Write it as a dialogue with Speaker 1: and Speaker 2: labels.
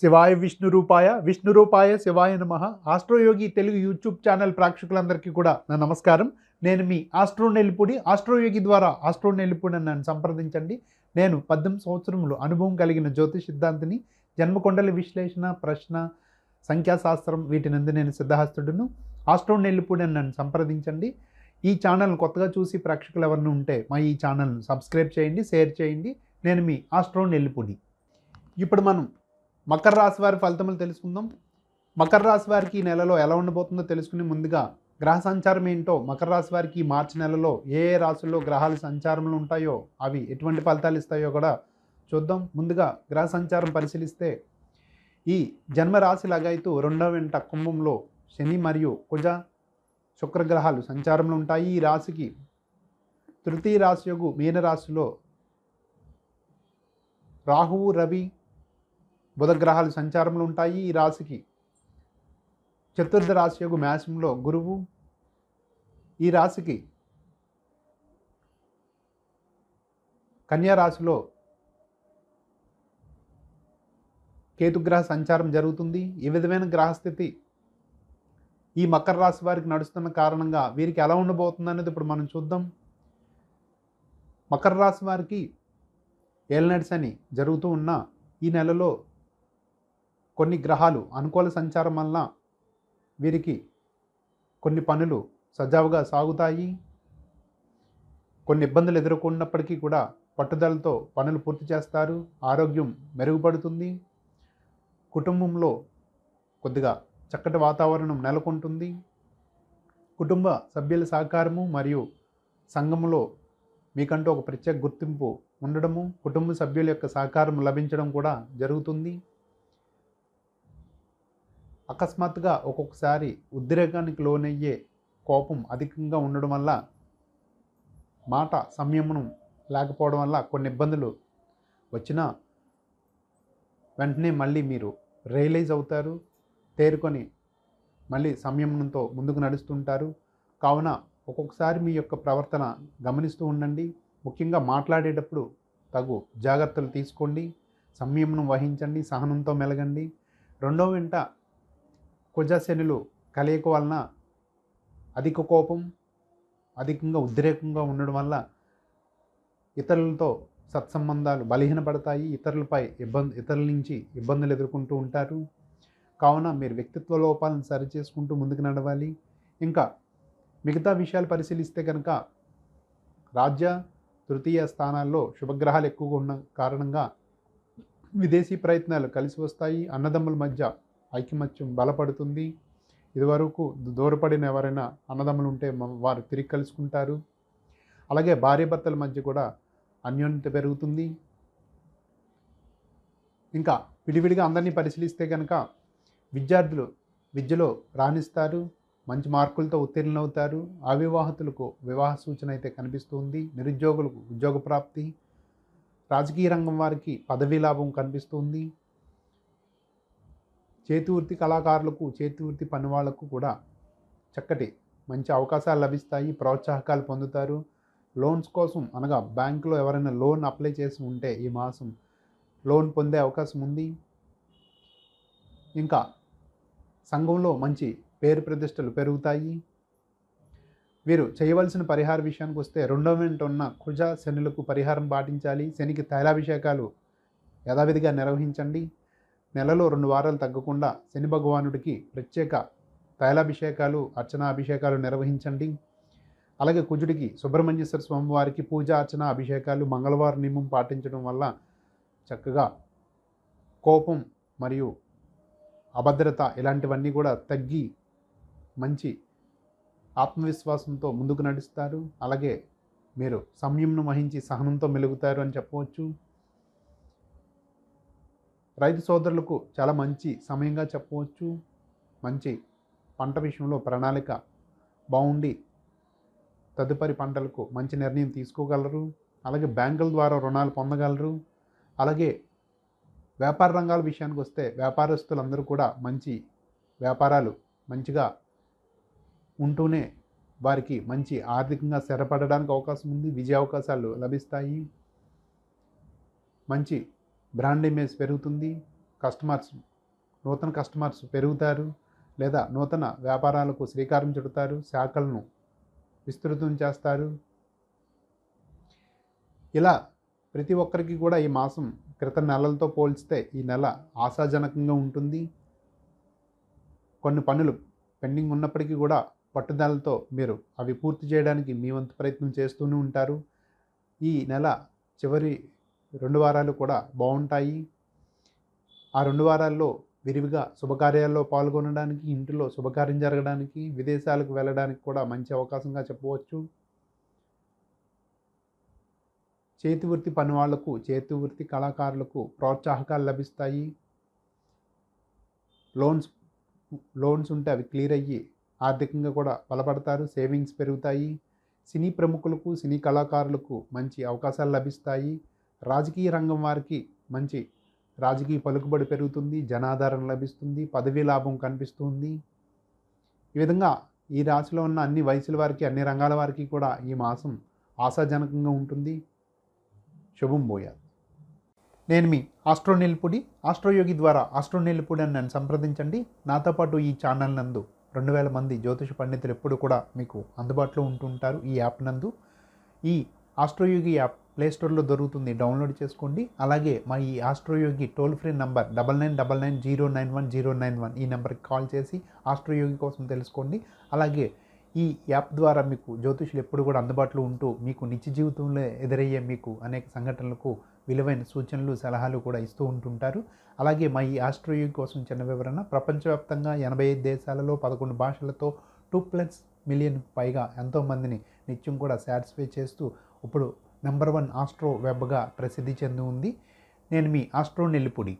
Speaker 1: శివాయ విష్ణు రూపాయ విష్ణు రూపాయ శివాయ నమ ఆస్ట్రోయోగి తెలుగు యూట్యూబ్ ఛానల్ ప్రేక్షకులందరికీ కూడా నా నమస్కారం. నేను మీ ఆస్ట్రో నెల్లిపూడి ఆస్ట్రోయోగి ద్వారా ఆస్ట్రో నెల్లిపూడి నన్ను సంప్రదించండి. నేను పద్దెనిమిది సంవత్సరములు అనుభవం కలిగిన జ్యోతిష్ సిద్ధాంతిని జన్మకొండల విశ్లేషణ ప్రశ్న సంఖ్యాశాస్త్రం వీటి నందు నేను సిద్ధహస్తుడును. ఆస్ట్రో నెల్లిపూడి నన్ను సంప్రదించండి. ఈ ఛానల్ కొత్తగా చూసి ప్రేక్షకులు ఎవరిని ఉంటే మా ఈ ఛానల్ను సబ్స్క్రైబ్ చేయండి షేర్ చేయండి. నేను మీ ఆస్ట్రో నెల్లిపూడి. ఇప్పుడు మనం మకర రాశి వారి ఫలితములు తెలుసుకుందాం. మకర రాశి వారికి ఈ నెలలో ఎలా ఉండబోతుందో తెలుసుకుని ముందుగా గ్రహ సంచారం ఏంటో మకర రాశి వారికి మార్చి నెలలో ఏ ఏ రాశుల్లో గ్రహాలు సంచారంలో ఉంటాయో అవి ఎటువంటి ఫలితాలు ఇస్తాయో కూడా చూద్దాం. ముందుగా గ్రహ సంచారం పరిశీలిస్తే ఈ జన్మ రాశి లగాయతూ రెండవ వెంట కుంభంలో శని మరియు కుజ శుక్రగ్రహాలు సంచారంలో ఉంటాయి. ఈ రాశికి తృతీయ రాశి యొక్క మీనరాశిలో రాహువు రవి బుధగ్రహాలు సంచారంలో ఉంటాయి. ఈ రాశికి చతుర్థ రాశి యొక్క మ్యాసంలో గురువు. ఈ రాశికి కన్యా రాశిలో కేతుగ్రహ సంచారం జరుగుతుంది. ఈ విధమైన గ్రహస్థితి ఈ మకర రాశి వారికి నడుస్తున్న కారణంగా వీరికి ఎలా ఉండబోతుంది అనేది ఇప్పుడు మనం చూద్దాం. మకర రాశి వారికి ఏలనడ్స్ అని జరుగుతూ ఉన్న ఈ నెలలో కొన్ని గ్రహాలు అనుకూల సంచారం వలన వీరికి కొన్ని పనులు సజావుగా సాగుతాయి. కొన్ని ఇబ్బందులు ఎదుర్కొన్నప్పటికీ కూడా పట్టుదలతో పనులు పూర్తి చేస్తారు. ఆరోగ్యం మెరుగుపడుతుంది. కుటుంబంలో కొద్దిగా చక్కటి వాతావరణం నెలకొంటుంది. కుటుంబ సభ్యుల సహకారము మరియు సంఘములో మీకంటూ ఒక ప్రత్యేక గుర్తింపు ఉండడము కుటుంబ సభ్యుల యొక్క సహకారం లభించడం కూడా జరుగుతుంది. అకస్మాత్తుగా ఒక్కొక్కసారి ఉద్రేకానికి లోనయ్యే కోపం అధికంగా ఉండడం వల్ల మాట సంయమనం లేకపోవడం వల్ల కొన్ని ఇబ్బందులు వచ్చినా వెంటనే మళ్ళీ మీరు రియలైజ్ అవుతారు తేరుకొని మళ్ళీ సంయమనంతో ముందుకు నడుస్తుంటారు. కావున ఒక్కొక్కసారి మీ యొక్క ప్రవర్తన గమనిస్తూ ఉండండి. ముఖ్యంగా మాట్లాడేటప్పుడు తగు జాగ్రత్తలు తీసుకోండి. సంయమనం వహించండి సహనంతో మెలగండి. రెండో వెంట కుజశనులు కలయిక వలన అధిక కోపం అధికంగా ఉద్రేకంగా ఉండడం వల్ల ఇతరులతో సత్సంబంధాలు బలహీనపడతాయి. ఇతరులపై ఇబ్బంది ఇతరుల నుంచి ఇబ్బందులు ఎదుర్కొంటూ ఉంటారు. కావున మీరు వ్యక్తిత్వ లోపాలను సరిచేసుకుంటూ ముందుకు నడవాలి. ఇంకా మిగతా విషయాలు పరిశీలిస్తే కనుక రాజ్య తృతీయ స్థానాల్లో శుభగ్రహాలు ఎక్కువగా ఉన్న కారణంగా విదేశీ ప్రయత్నాలు కలిసి వస్తాయి. అన్నదమ్ముల మధ్య ఐకమత్యం బలపడుతుంది. ఇదివరకు దూరపడిన ఎవరైనా అన్నదమ్ములు ఉంటే వారు తిరిగి కలుసుకుంటారు. అలాగే భార్యాభర్తల మధ్య కూడా అన్యోన్యత పెరుగుతుంది. ఇంకా విడివిడిగా అందరినీ పరిశీలిస్తే కనుక విద్యార్థులు విద్యలో రాణిస్తారు మంచి మార్కులతో ఉత్తీర్ణులవుతారు. అవివాహితులకు వివాహ సూచన అయితే కనిపిస్తుంది. నిరుద్యోగులకు ఉద్యోగ ప్రాప్తి. రాజకీయ రంగం వారికి పదవీ లాభం కనిపిస్తుంది. చేతివృత్తి కళాకారులకు చేతివృత్తి పని వాళ్ళకు కూడా చక్కటి మంచి అవకాశాలు లభిస్తాయి. ప్రోత్సాహకాలు పొందుతారు. లోన్స్ కోసం అనగా బ్యాంకులో ఎవరైనా లోన్ అప్లై చేసి ఉంటే ఈ మాసం లోన్ పొందే అవకాశం ఉంది. ఇంకా సంఘంలో మంచి పేరు ప్రతిష్టలు పెరుగుతాయి. వీరు చేయవలసిన పరిహార విషయానికి వస్తే రెండవ వెంట ఉన్న కుజ శనులకు పరిహారం పాటించాలి. శనికి తైలాభిషేకాలు యథావిధిగా నిర్వహించండి. నెలలో రెండు వారాలు తగ్గకుండా శని భగవానుడికి ప్రత్యేక తైలాభిషేకాలు అర్చనా అభిషేకాలు నిర్వహించండి. అలాగే కుజుడికి సుబ్రహ్మణ్యేశ్వర స్వామి వారికి పూజ అర్చన అభిషేకాలు మంగళవారం నియమం పాటించడం వల్ల చక్కగా కోపం మరియు అభద్రత ఇలాంటివన్నీ కూడా తగ్గి మంచి ఆత్మవిశ్వాసంతో ముందుకు నడుస్తారు. అలాగే మీరు సంయమనం వహించి సహనంతో మెలుగుతారు అని చెప్పవచ్చు. రైతు సోదరులకు చాలా మంచి సమయంగా చెప్పవచ్చు. మంచి పంట విషయంలో ప్రణాళిక బాగుండి తదుపరి పంటలకు మంచి నిర్ణయం తీసుకోగలరు. అలాగే బ్యాంకుల ద్వారా రుణాలు పొందగలరు. అలాగే వ్యాపార రంగాల విషయానికి వస్తే వ్యాపారస్తులందరూ కూడా మంచి వ్యాపారాలు మంచిగా ఉంటూనే వారికి మంచి ఆర్థికంగా స్థిరపడడానికి అవకాశం ఉంది. విజయ అవకాశాలు లభిస్తాయి. మంచి బ్రాండ్ ఇమేజ్ పెరుగుతుంది కస్టమర్స్ నూతన కస్టమర్స్ పెరుగుతారు లేదా నూతన వ్యాపారాలకు శ్రీకారం చుడతారు శాఖలను విస్తృతం చేస్తారు. ఇలా ప్రతి ఒక్కరికి కూడా ఈ మాసం క్రితం నెలలతో పోల్చితే ఈ నెల ఆశాజనకంగా ఉంటుంది. కొన్ని పనులు పెండింగ్ ఉన్నప్పటికీ కూడా పట్టుదలతో మీరు అవి పూర్తి చేయడానికి మీ వంతు ప్రయత్నం చేస్తూనే ఉంటారు. ఈ నెల చివరి రెండు వారాలు కూడా బాగుంటాయి. ఆ రెండు వారాల్లో విరివిగా శుభకార్యాల్లో పాల్గొనడానికి ఇంటిలో శుభకార్యం జరగడానికి విదేశాలకు వెళ్ళడానికి కూడా మంచి అవకాశంగా చెప్పవచ్చు. చేతి వృత్తి పని వాళ్ళకు చేతి వృత్తి కళాకారులకు ప్రోత్సాహకాలు లభిస్తాయి. లోన్స్ లోన్స్ ఉంటే అవి క్లియర్ అయ్యి ఆర్థికంగా కూడా బలపడతారు సేవింగ్స్ పెరుగుతాయి. సినీ ప్రముఖులకు సినీ కళాకారులకు మంచి అవకాశాలు లభిస్తాయి. రాజకీయ రంగం వారికి మంచి రాజకీయ పలుకుబడి పెరుగుతుంది జనాదరణ లభిస్తుంది పదవీ లాభం కనిపిస్తుంది. ఈ విధంగా ఈ రాశిలో ఉన్న అన్ని వయసుల వారికి అన్ని రంగాల వారికి కూడా ఈ మాసం ఆశాజనకంగా ఉంటుంది. శుభం పోయాలి నేను మీ ఆస్ట్రో నెల్పుడి ఆస్ట్రోయోగి ద్వారా ఆస్ట్రో నిలుపుడి అని నన్ను సంప్రదించండి. నాతో పాటు ఈ ఛానల్ నందు రెండు వేల మంది జ్యోతిష పండితులు ఎప్పుడు కూడా మీకు అందుబాటులో ఉంటుంటారు ఈ యాప్ నందు. ఈ ఆస్ట్రోయోగి యాప్ ప్లే స్టోర్లో దొరుకుతుంది. డౌన్లోడ్ చేసుకోండి. అలాగే మా ఈ Astroyogi toll free number double nine double nine zero nine one zero nine one ఈ నెంబర్కి కాల్ చేసి ఆస్ట్రోయోగి కోసం తెలుసుకోండి. అలాగే ఈ యాప్ ద్వారా మీకు జ్యోతిషులు ఎప్పుడు కూడా అందుబాటులో ఉంటూ మీకు నిత్య జీవితంలో ఎదురయ్యే మీకు అనేక సంఘటనలకు విలువైన సూచనలు సలహాలు కూడా ఇస్తూ ఉంటుంటారు. అలాగే మా ఈ ఆస్ట్రోయోగి కోసం చిన్న వివరణ ప్రపంచవ్యాప్తంగా ఎనభై ఐదు దేశాలలో పదకొండు భాషలతో టూ ప్లస్ మిలియన్ పైగా ఎంతోమందిని నిత్యం కూడా సాటిస్ఫై చేస్తూ ఇప్పుడు నెంబర్ వన్ ఆస్ట్రో వెబ్గా ప్రసిద్ధి చెంది ఉంది. నేను మీ ఆస్ట్రో నెల్లిపూడి.